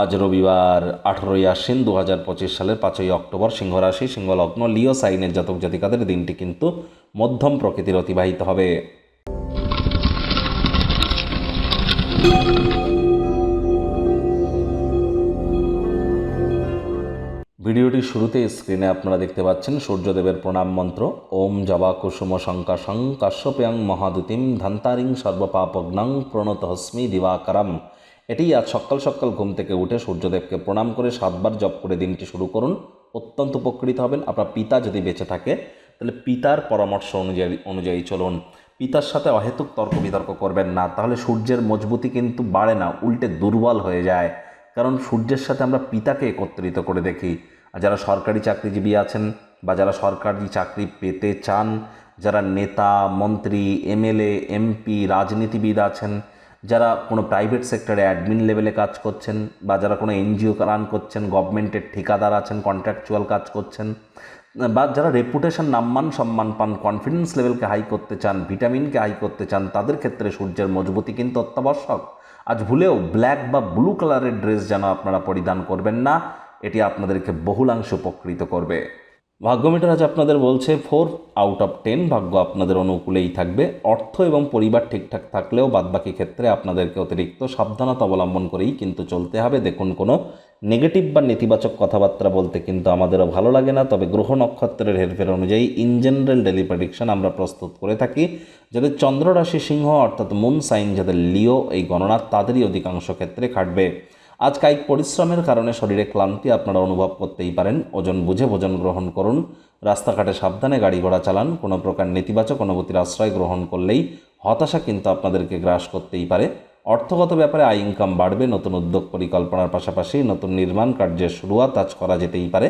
আজ রবিবার আঠারোই আশ্বিন দু হাজার পঁচিশ সালের পাঁচই অক্টোবর সিংহ রাশি সিংহ লিও সাইনের জাতক জাতিকাদের দিনটি কিন্তু মধ্যম প্রকৃতির অতিবাহিত হবে। ভিডিওটির শুরুতে স্ক্রিনে আপনারা দেখতে পাচ্ছেন সূর্যদেবের প্রণাম মন্ত্র। ওম জবা কুসুম শঙ্কাশং কাশ্যপ্যাং মহাদুতিম ধন্তারিং সর্বপাপগ্নং প্রণত হস্মি দিবাকরম। এটি আজ সকাল সকাল ঘুম থেকে উঠে সূর্যদেবকে প্রণাম করে সাতবার জপ করে দিনটি শুরু করুন। অত্যন্ত উপকৃত হবেন। আপনার পিতা যদি বেঁচে থাকে, তাহলে পিতার পরামর্শ অনুযায়ী অনুযায়ী চলুন। পিতার সাথে অহেতুক তর্ক বিতর্ক করবেন না। তাহলে সূর্যের মজবুতি কিন্তু বাড়ে না, উল্টে দুর্বল হয়ে যায়। কারণ সূর্যের সাথে আমরা পিতাকে একত্রিত করে দেখি। আর যারা সরকারি চাকরিজীবী আছেন বা যারা সরকারি চাকরি পেতে চান, যারা নেতা, মন্ত্রী, এমএলএ, এমপি, রাজনীতিবিদ আছেন যারা কোনো প্রাইভেট সেক্টরে অ্যাডমিন লেভেলে কাজ করছেন বা যারা কোনো এনজিও রান করছেন গভর্নমেন্টের ঠিকাদার আছেন কন্ট্রাকচুয়াল কাজ করছেন, বা যারা রেপুটেশন নাম্মান সম্মান পান কনফিডেন্স লেভেলকে হাই করতে চান ভিটামিনকে হাই করতে চান, তাদের ক্ষেত্রে সূর্যের মজবুতি কিন্তু অত্যাবশ্যক। আজ ভুলেও ব্ল্যাক বা ব্লু কালারের ড্রেস যেন আপনারা পরিধান করবেন না, এটি আপনাদেরকে বহুলাংশ উপকৃত করবে। ভাগ্যমিটার আজ আপনাদের বলছে, ফোর আউট অফ টেন ভাগ্য আপনাদের অনুকূলেই থাকবে। অর্থ এবং পরিবার ঠিকঠাক থাকলেও বাদবাকি ক্ষেত্রে আপনাদেরকে অতিরিক্ত সাবধানতা অবলম্বন করেই কিন্তু চলতে হবে। দেখুন, কোনো নেগেটিভ বা নেতিবাচক কথাবার্তা বলতে কিন্তু আমাদেরও ভালো লাগে না। তবে গ্রহ নক্ষত্রের হেরফের অনুযায়ী ইন জেনারেল ডেলি প্রেডিকশন আমরা প্রস্তুত করে থাকি। যাদের চন্দ্ররাশি সিংহ অর্থাৎ মুন সাইন যাদের লিও এই গণনা, তাদেরই অধিকাংশ ক্ষেত্রে খাটবে। আজ কায়িক পরিশ্রমের কারণে শরীরে ক্লান্তি আপনারা অনুভব করতেই পারেন। ওজন বুঝে ভোজন গ্রহণ করুন। রাস্তাঘাটে সাবধানে গাড়ি ঘোড়া চালান। কোনো প্রকার নেতিবাচক অনুভূতির আশ্রয় গ্রহণ করলেই হতাশা কিন্তু আপনাদেরকে গ্রাস করতেই পারে। অর্থগত ব্যাপারে আয় ইনকাম বাড়বে। নতুন উদ্যোগ পরিকল্পনার পাশাপাশি নতুন নির্মাণ কার্যের শুরুয়াত আজ করা যেতেই পারে।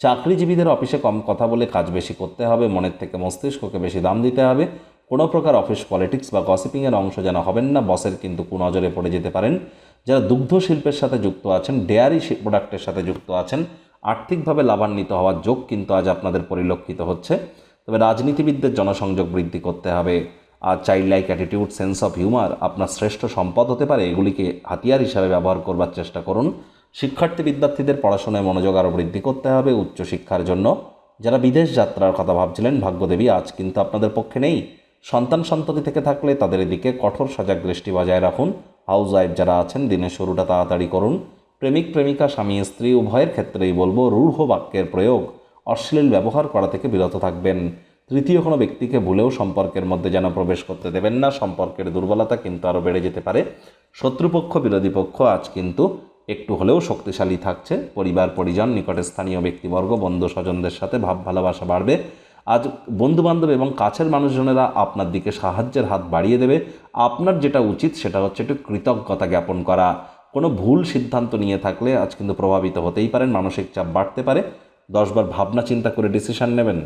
চাকরিজীবীদের অফিসে কম কথা বলে কাজ বেশি করতে হবে। মনের থেকে মস্তিষ্ককে বেশি দাম দিতে হবে। কোনো প্রকার অফিস পলিটিক্স বা গসিপিংয়ের অংশ যেন হবেন না। বসের কিন্তু কুনজরে পড়ে যেতে পারেন। যারা দুগ্ধ শিল্পের সাথে যুক্ত আছেন, ডেয়ারি প্রোডাক্টের সাথে যুক্ত আছেন, আর্থিকভাবে লাভান্বিত হওয়ার যোগ কিন্তু আজ আপনাদের পরিলক্ষিত হচ্ছে। তবে রাজনীতিবিদদের জনসংযোগ বৃদ্ধি করতে হবে, আর child like attitude sense of humour আপনার শ্রেষ্ঠ সম্পদ হতে পারে, এগুলিকে হাতিয়ার হিসাবে ব্যবহার করবার চেষ্টা করুন। শিক্ষার্থী বিদ্যার্থীদের পড়াশোনায় মনোযোগ আরও বৃদ্ধি করতে হবে উচ্চশিক্ষার জন্য। যারা বিদেশ যাত্রার কথা ভাবছিলেন, ভাগ্যদেবী, আজ কিন্তু আপনাদের পক্ষে নেই। সন্তান সন্ততি থেকে থাকলে তাদের এদিকে কঠোর সজাগ দৃষ্টি বজায় রাখুন। হাউস ওয়াইফ যারা আছেন, দিনের শুরুটা তাড়াতাড়ি করুন। প্রেমিক, প্রেমিকা, স্বামী, স্ত্রী, উভয়ের ক্ষেত্রেই বলব, রূঢ় বাক্যের প্রয়োগ, অশ্লীল ব্যবহার করা থেকে বিরত থাকবেন। তৃতীয় কোনো ব্যক্তিকে ভুলেও সম্পর্কের মধ্যে যেন প্রবেশ করতে দেবেন না, সম্পর্কের দুর্বলতা কিন্তু আরও বেড়ে যেতে পারে। শত্রুপক্ষ, বিরোধী পক্ষ আজ কিন্তু একটু হলেও শক্তিশালী থাকছে। পরিবার, পরিজন, নিকটে স্থানীয় ব্যক্তিবর্গ বন্ধু স্বজনদের সাথে ভাব ভালোবাসা বাড়বে। আজ বন্ধুবান্ধব এবং কাছের মানুষজনেরা আপনার দিকে সাহায্যের হাত বাড়িয়ে দেবে। আপনার যেটা উচিত সেটা হচ্ছে একটু কৃতজ্ঞতা জ্ঞাপন করা। কোনো ভুল সিদ্ধান্ত নিয়ে থাকলে আজ কিন্তু প্রভাবিত হতেই পারেন, মানসিক চাপ বাড়তে পারে। দশবার ভাবনা চিন্তা করে ডিসিশন নেবেন।